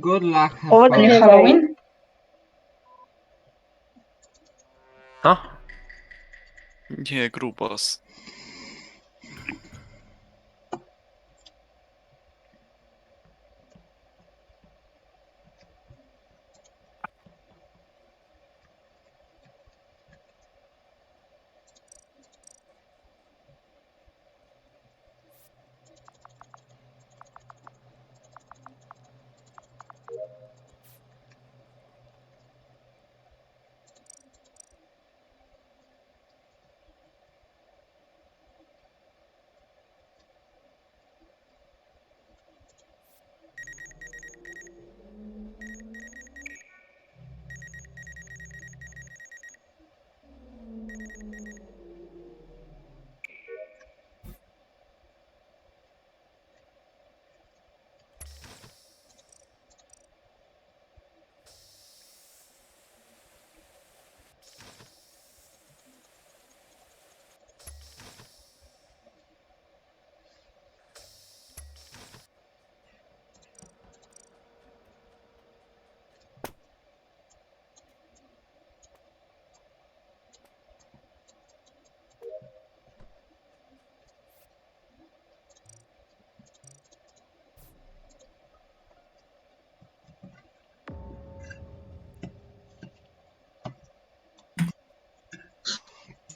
Good luck. have fun. nie Halloween? A? Nie, grubas.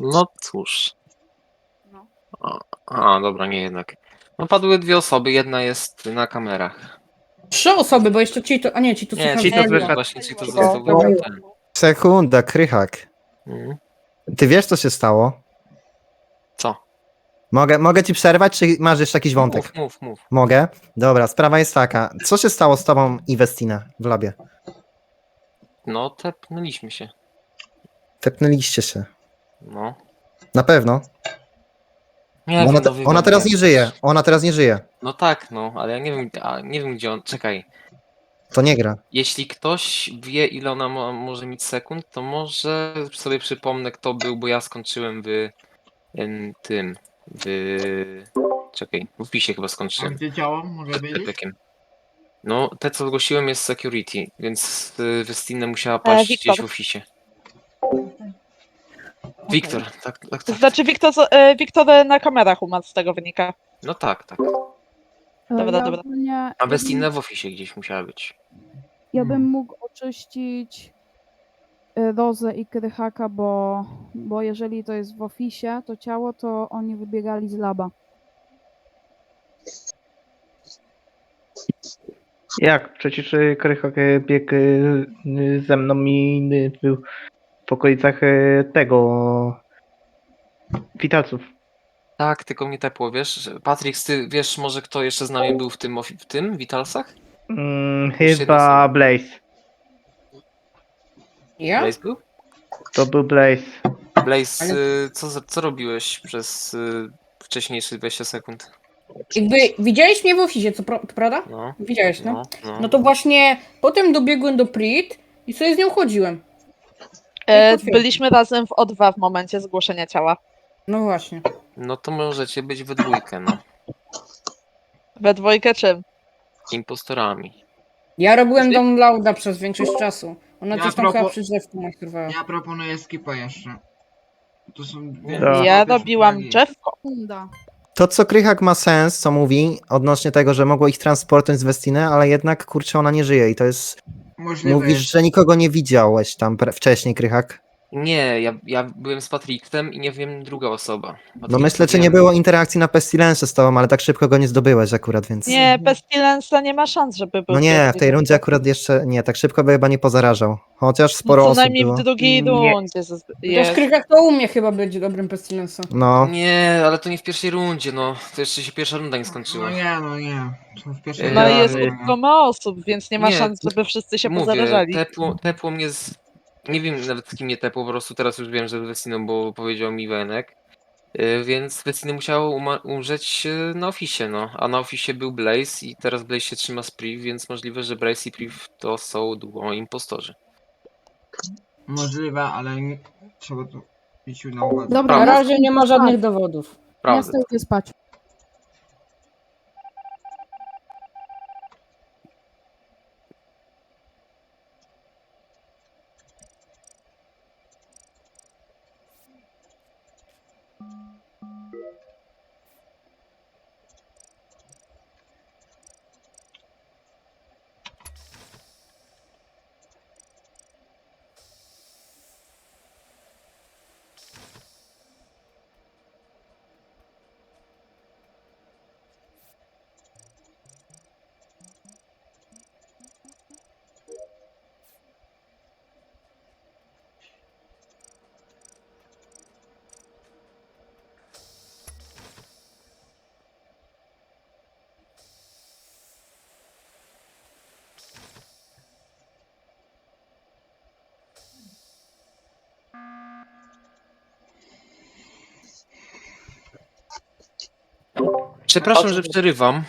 No cóż. No. A, a, dobra, nie jednak. No padły dwie osoby, jedna jest na kamerach. Trzy osoby, bo jeszcze ci to. A nie, ci to Nie, są ci to wyszedł, właśnie ci to został ten. Sekunda, Krychak. Mhm. Ty wiesz, co się stało? Co? Mogę, mogę ci przerwać, czy masz jeszcze jakiś wątek? Mów, mów, mów. Mogę? Dobra, sprawa jest taka. Co się stało z tobą i Westinę w labie? No, tepnęliśmy się. Tepnęliście się. No. Na pewno. Nie Ona, wiem, te, no, ona teraz nie żyje. Ona teraz nie żyje. No tak, no, ale ja nie wiem, a, nie wiem gdzie on. Czekaj. To nie gra. Jeśli ktoś wie, ile ona mo może mieć sekund, to może sobie przypomnę, kto był, bo ja skończyłem w em, tym. W. Czekaj, w wpisie chyba A skończyłem. gdzie ciało? Może wiedzieć? Tepekiem. No, te co zgłosiłem jest security, więc y, Westinę musiała paść gdzieś w ofisie. Wiktor, tak, tak, tak. Znaczy Wiktor, e, Wiktor na kamerach umarł z tego wynika. No tak, tak. Dobra, ja dobra. ogólnie- A Westinę w ofisie gdzieś musiała być. Ja bym mógł oczyścić y, Rozę i Krychaka, bo, bo jeżeli to jest w ofisie, to ciało, to oni wybiegali z laba. Jak? Przecież Krychok y, biegł ze mną i był w okolicach y, tego witalców. Tak, tylko mnie tepło, wiesz? że- Patryk, ty wiesz może kto jeszcze z nami był w tym, ofi- w tym Witalsach? Mm, Jeszcze jedna chyba osoba. Blaze. Ja? Blaze był? To był Blaze. Blaze, Ale- y, co, za- co robiłeś przez y, wcześniejsze 20 sekund? Jakby widziałeś mnie w oficie, co to prawda? No, Widziałeś, no? no, no. No to właśnie potem dobiegłem do Prit i sobie z nią chodziłem. E, byliśmy razem w O2 w momencie zgłoszenia ciała. No właśnie. No to możecie być we dwójkę, no. We dwójkę czym? Impostorami. Ja robiłem downloada przez większość czasu. Ona Ja coś tam propo- chyba przy drzewku makrowała. Ja proponuję skipa jeszcze. To są dwie Ja Ja dwie robiłam flagi. drzewko. Sekunda. To, co Krychak ma sens, co mówi, odnośnie tego, że mogło ich transportować z Westinę, ale jednak, kurczę, ona nie żyje i to jest... Możliwe Mówisz, jest. że nikogo nie widziałeś tam pre- wcześniej, Krychak. Nie, ja, ja byłem z Patrickiem i nie wiem druga osoba. No Patryk myślę, czy nie było interakcji na Pestilence z tobą, ale tak szybko go nie zdobyłeś akurat, więc... Nie, Pestilence nie ma szans, żeby był. No nie, w tej rundzie akurat jeszcze nie, tak szybko by chyba nie pozarażał. Chociaż sporo no, co osób najmniej było. w drugiej Nie. rundzie z- Chociaż jest. Krykach to umie chyba być dobrym pestilensem. No, Nie, ale to nie w pierwszej rundzie, no. To jeszcze się pierwsza runda nie skończyła. No nie, no nie. To w pierwszej No Ja- i jest nie. kilkoma osób, więc nie ma Nie, szans, żeby wszyscy się Mówię, pozależali. tepło, tepło mnie z... Nie wiem nawet z kim mnie tepło, po prostu teraz już wiem, że Westiną, bo powiedział mi Wenek. Y, Więc Westiny musiało uma- umrzeć y, na ofisie, no. A na ofisie był Blaze i teraz Blaze się trzyma z Priv, więc możliwe, że Blaze i Priv to są długo impostorzy. Możliwe, ale nie... trzeba to mieć na uwadze. Dobra, Na razie nie ma żadnych dowodów. Ja Prawda. chcę idę spać. Przepraszam, że przerywam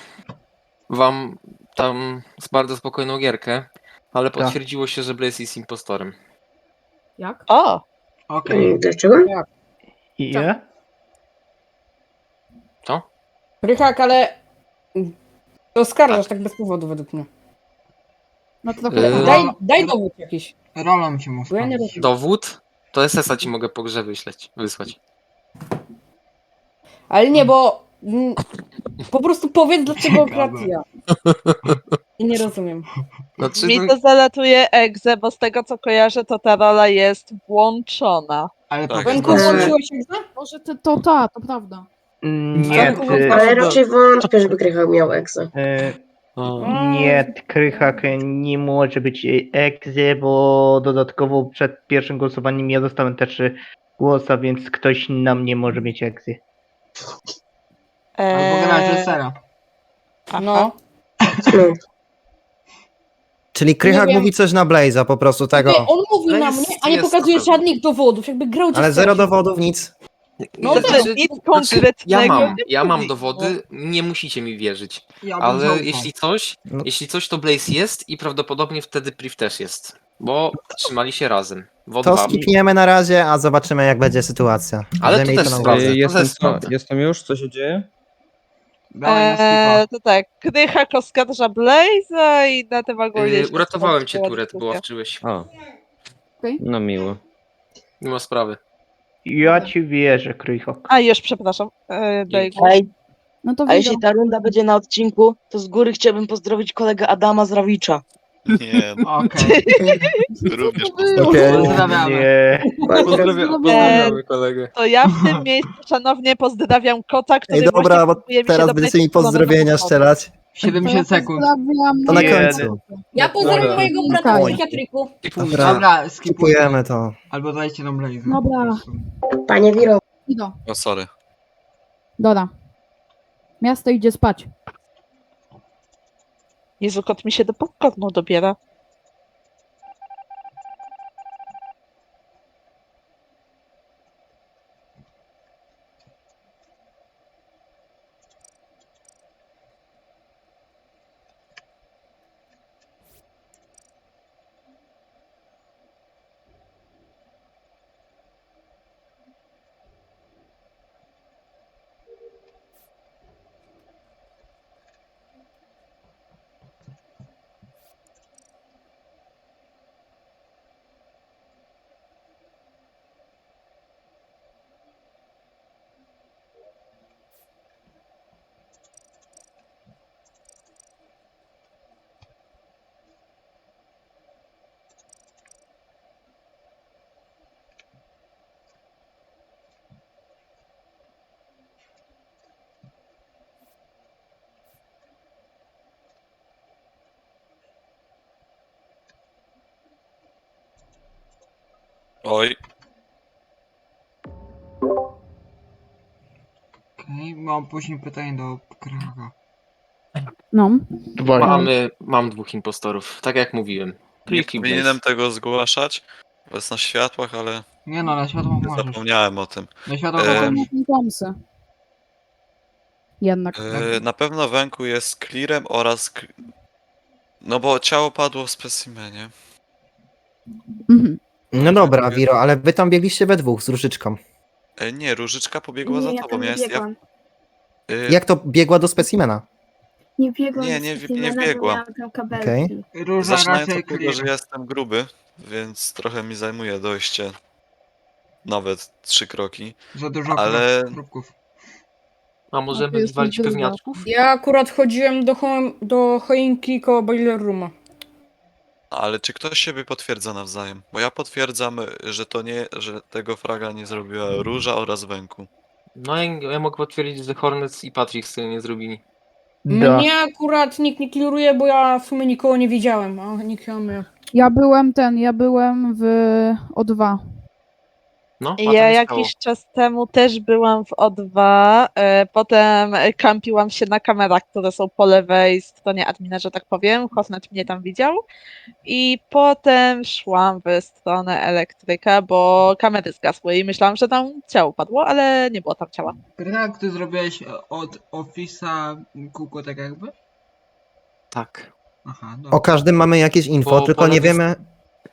wam tam z bardzo spokojną gierkę, ale Tak. potwierdziło się, że Blaze jest impostorem. Jak? O! Okej. Dlaczego? I Tak. ja? Krychak, ale... To oskarżasz tak bez powodu według mnie. No trochę Eee, tak. Daj, daj dowód jakiś. Rolą Bo ja nie rozumiem. Dowód? To SS-a ci mogę po grze wyśleć, wysłać. Ale nie, bo... Po prostu powiedz, dlaczego akurat ja. I nie rozumiem. Znaczy, Mi no, to zalatuje egzę, bo z tego co kojarzę, to ta rola jest włączona. Ale Tak. Wenku, włączyłeś egzę? Może to, to ta, to prawda. Nie, ty, Ale raczej wątpię, żeby Krychak miał egzę. e, nie, Krychak nie może być egzy, bo dodatkowo przed pierwszym głosowaniem ja dostałem też głosa, więc ktoś na mnie może mieć egzy. Albo grać Eee, Jessera. aha. No. Czyli Krychak wiem. mówi coś na Blaze'a po prostu tego. Ty, on mówi Ale na jest- mnie, a nie jest pokazuje trochę. żadnych dowodów, jakby grał Ale zero dowodów, nic. No Znaczy, tak. nic ja konkretnego mam, nie ja mam dowody, nie musicie mi wierzyć. Ja bym Ale zaufał. jeśli coś, No. jeśli coś to Blaze jest i prawdopodobnie wtedy Priv też jest. Bo trzymali się razem. To O2. skipniemy na razie, a zobaczymy jak będzie sytuacja. Ale Będziemy to mieli też na sprawdzę. uwadze. to Jestem, jest prawda. jestem już, co się dzieje? Eee, to tak, Krychak oskarża Blaze'a i na tym ogólnie... Yy, jeszcze uratowałem cię, Turet, bo dyskusja. ławczyłeś. Okej. No miło. Nie ma sprawy. Ja ci wierzę, Krychak. A, już przepraszam. Eee, daj głos. Ej, No to a widzę. jeśli ta runda będzie na odcinku, to z góry chciałbym pozdrowić kolegę Adama z Rawicza. Nie, no, Okej. również Okej. Pozdrawiamy. Nie. Pozdrawiam, pozdrawiamy kolegę. To ja w tym miejscu szanownie pozdrawiam kota, który Ej, dobra, bo próbuje mi się teraz dobrać będziecie mi do pozdrowienia powodu. strzelać. 70 sekund. Pozdrawiam. To na Nie. końcu. Ja pozdrawiam Dobra. mojego brata Oj. psychiatryku. Dobra, Dobra, skipujemy. to. Albo dajcie nam Blaze. Dobra. Panie Wiro, Ido. o sorry. Dobra. Miasto idzie spać. Jezu, kot mi się do popcornu dobiera. Oj, Okej, mam później pytanie do Kraka. No. Mamy, mam dwóch impostorów, tak jak mówiłem. nie i Blaze. powinienem tego zgłaszać, bo jest na światłach, ale Nie no, na światło możesz. zapomniałem o tym. Na światło Em, możesz. Jednak. E, Na pewno Węku jest clearem oraz... k- No bo ciało padło w specimenie. Mhm. No dobra, Wiro, ale wy tam biegliście we dwóch z różyczką. E, Nie, Różyczka pobiegła za tobą. Ja jest, ja, e, Jak to biegła do specimena? Nie biegłam Nie, nie- nie biegłam. miałam tam kabelki. Okej. Róża Zaczynając raczej od tego, że ja jestem gruby, więc trochę mi zajmuje dojście. Nawet trzy kroki. Za dużo ale- próbków. A możemy ty jesteś walić gruba. pewniaczków? Ja akurat chodziłem do, cho- do choinki koło boiler rooma. Ale czy ktoś siebie potwierdza nawzajem? Bo ja potwierdzam, że to nie, że tego fraga nie zrobiła Róża oraz Węku. No ja, ja mogę potwierdzić, że Hornets i Patrick sobie nie zrobili. Da. Mnie akurat nikt nie kliruje, bo ja w sumie nikogo nie widziałem, a nikt mnie. Ja byłem ten, ja byłem w O2. No, Ja jakiś czas temu też byłam w O2, e, potem kampiłam się na kamerach, które są po lewej stronie admina, że tak powiem. Hosnet mnie tam widział. I potem szłam w stronę elektryka, bo kamery zgasły i myślałam, że tam ciało padło, ale nie było tam ciała. Krychak, ty zrobiłeś od Office'a kółko tak jakby? Tak. Aha, O każdym mamy jakieś info, Po- tylko po nie wiemy,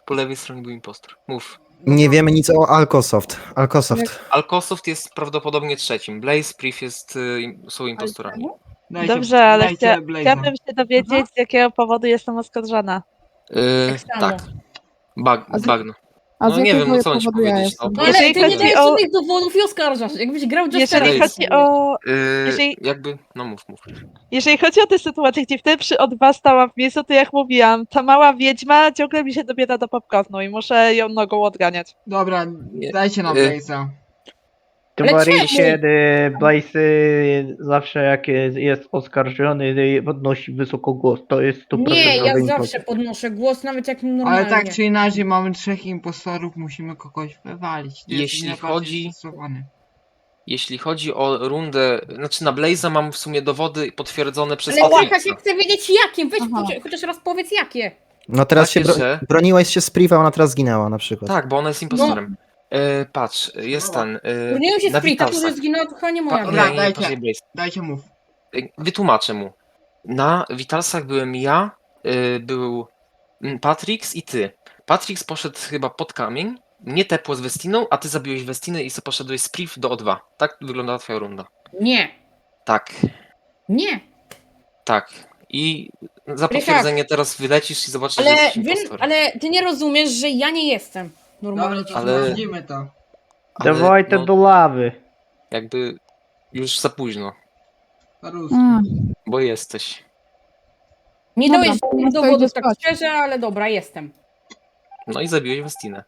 Po lewej stronie był impostor. Mów. Nie wiemy nic o Alcosoft. Alcosoft. Alkosoft jest prawdopodobnie trzecim. Blaze, Priv jest, y, są impostorami. Dajcie, Dobrze, ale dajcie chcia, Blaze'a. chciałabym się dowiedzieć, z jakiego powodu jestem oskarżana. Y, Tak tak. Bag, bagno. A No z nie wiem, no co mam ci powodu ja powiedzieć, jestem? no. No ale Jeżeli ty nie chodzi dajesz o- żadnych dowodów i oskarżasz. Jakbyś grał Jestera Jeżeli i chodzi o Y, Jeżeli- Jakby, no mów, mów. Jeżeli chodzi o tę sytuację, gdzie wtedy przy O2 stałam w miejscu, to jak mówiłam, ta mała wiedźma ciągle mi się dobiera do popcornu i muszę ją nogą odganiać. Dobra, Nie. dajcie nam Y, Blaze'a. Ale Towarzysze, Blaze zawsze jak jest, jest oskarżony, podnosi wysoko głos. To jest 100% Nie, ja impostor. zawsze podnoszę głos, nawet jak normalnie. Ale tak czy inaczej mamy trzech impostorów, musimy kogoś wywalić. To jest Jeśli najbardziej chodzi- stosowany. Jeśli chodzi o rundę, znaczy na Blaze'a mam w sumie dowody potwierdzone przez Ale. Łacha się chce wiedzieć jakim. Weź Aha. chociaż- chociaż raz powiedz jakie. No teraz się Takie, bro że- broniłeś się z Priva, ona teraz zginęła na przykład. Tak, bo ona jest impostorem. E, patrz, jest ten. E, Broniłem się na z Frita, to że Witalsach. zginęła, to chyba nie moja Pa, wina. Dobra, nie, nie, dajcie. Blaze. Dajcie mów. E, Wytłumaczę mu. Na Witalsach byłem ja, e, był mm, Patrix i ty. Patrix poszedł chyba pod kamień, mnie tepło z Westiną, a ty zabiłeś Westinę i sobie poszedłeś z Priv do O2. Tak wyglądała twoja runda. Nie, Tak, nie. tak. I za potwierdzenie teraz wylecisz i zobaczysz, Ale, że jesteś wy, impostorem. ale ty nie rozumiesz, że ja nie jestem. Normalnie. Dobra, to Ale- sprawdzimy to. Ale, Dawaj te no, do lawy. Jakby już za późno. A, bo jesteś. Nie Dobra, to żadnych idę tak spać. szczerze, ale dobra, jestem. No i zabiłeś Westinę.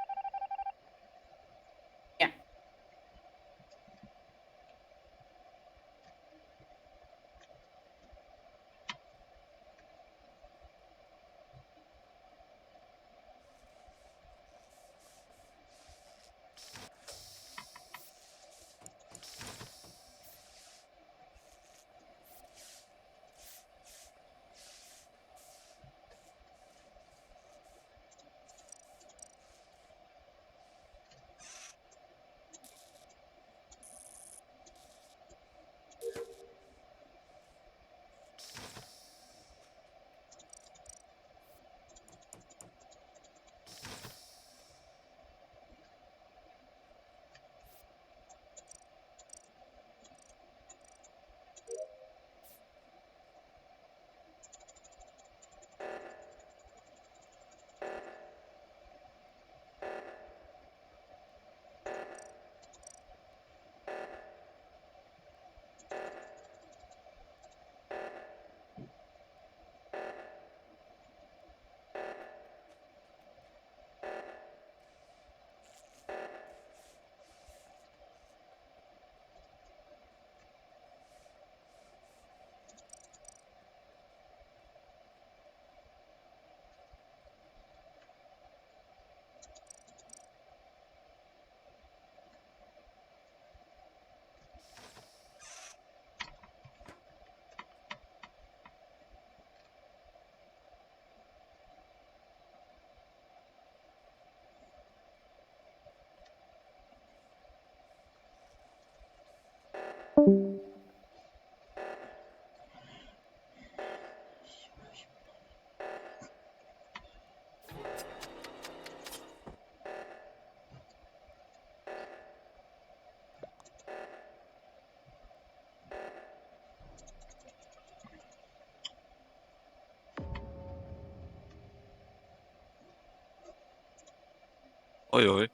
Oj, oj.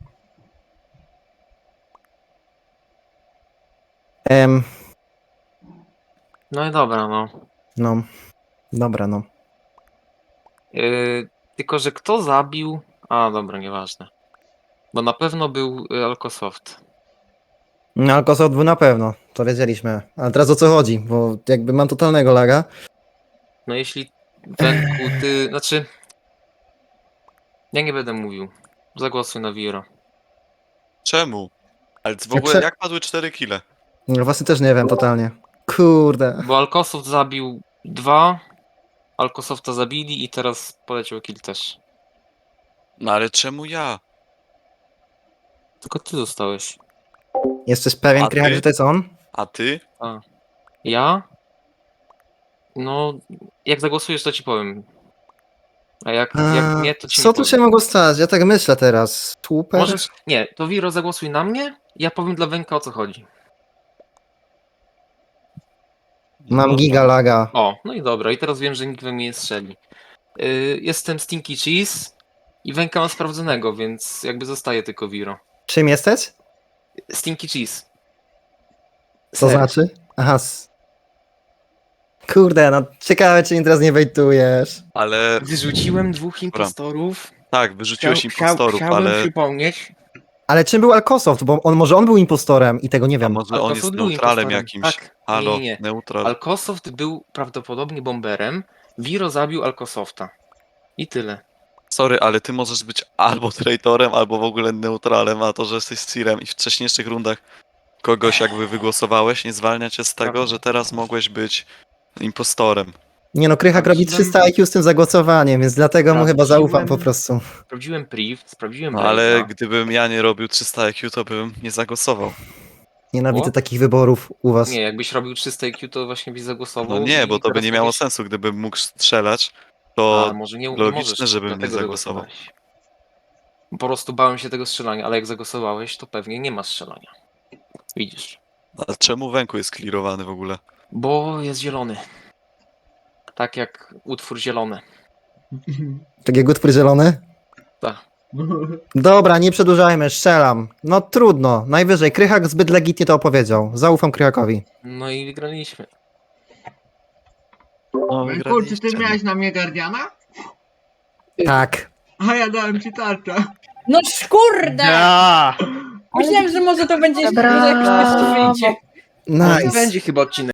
Em, No i dobra, no. no, dobra, no. Yy, tylko, że kto zabił. A, dobra, nieważne. Bo na pewno był y, Alkosoft. No, na pewno, to wiedzieliśmy. Ale teraz o co chodzi? Bo jakby mam totalnego laga. No jeśli Wenku, ty. Znaczy. Ja nie będę mówił. Zagłosuj na Wiro. Czemu? Ale w Jak ogóle se- jak padły 4 kile? No właśnie też nie wiem totalnie. Kurde. Bo Alkosoft zabił dwa, Alkosofta zabili i teraz poleciał kill też. No ale czemu ja? Tylko ty zostałeś. Jesteś pewien, A Krychak, ty? że to jest on? A ty? Ja? No, jak zagłosujesz, to ci powiem. A jak, jak nie, to ci Co nie tu powiem. się mogło stać? Ja tak myślę teraz. Tłuper? Możesz. Nie, to Wiro zagłosuj na mnie, ja powiem dla Węka o co chodzi. Mam gigalaga. O, no i dobra, i teraz wiem, że nikt we mnie nie strzeli. Yy, jestem Stinky Cheese i Węka mam sprawdzonego, więc jakby zostaje tylko Wiro. Czym jesteś? Stinky Cheese. Co Ser. znaczy? Aha. s- Kurde, no ciekawe, czy mnie teraz nie wejtujesz. Ale Wyrzuciłem dwóch impostorów. tak, wyrzuciłeś Chciał- chciał- impostorów, chciałbym ale przypomnieć. Ale czym był Alkosoft? Bo on może on był impostorem i tego nie a wiem. może on jest był neutralem jakimś. Tak. Halo, Nie, nie, nie. neutral. Alkosoft był prawdopodobnie bomberem. Wiro zabił Alkosofta. I tyle. Sorry, ale ty możesz być albo traitorem, albo w ogóle neutralem, a to, że jesteś Sirem i w wcześniejszych rundach kogoś jakby wygłosowałeś, nie zwalnia cię z tego, Prawda. że teraz mogłeś być impostorem. Nie no, Krychak robi Sprawdziłem- 300 IQ z tym zagłosowaniem, więc dlatego mu chyba zaufam po prostu. Sprawdziłem priv, sprawdziłem No ale Blaze'a. gdybym ja nie robił 300 IQ, to bym nie zagłosował. Nienawidzę O? takich wyborów u was. Nie, jakbyś robił 300 IQ, to właśnie byś zagłosował. No nie, i bo to by teraz nie miało mogłeś- sensu, gdybym mógł strzelać, A, to może nie, nie logiczne, możesz, żebym nie dlatego zagłosował. zagłosowałeś. Po prostu bałem się tego strzelania, ale jak zagłosowałeś, to pewnie nie ma strzelania. Widzisz. a czemu Węku jest clearowany w ogóle? Bo jest zielony. Tak jak utwór zielony. Tak jak utwór zielony? Tak. Dobra, nie przedłużajmy, strzelam. No trudno, najwyżej. Krychak zbyt legitnie to opowiedział. Zaufam Krychakowi. No i wygraliśmy. No, Kurczę, ty wygraliście. miałeś na mnie Guardiana? Tak. A ja dałem ci tarczę. No kurde! Ja! Myślałem, że może to będzie Dobra. jakieś wyjście. Nice. Będzie chyba odcinek.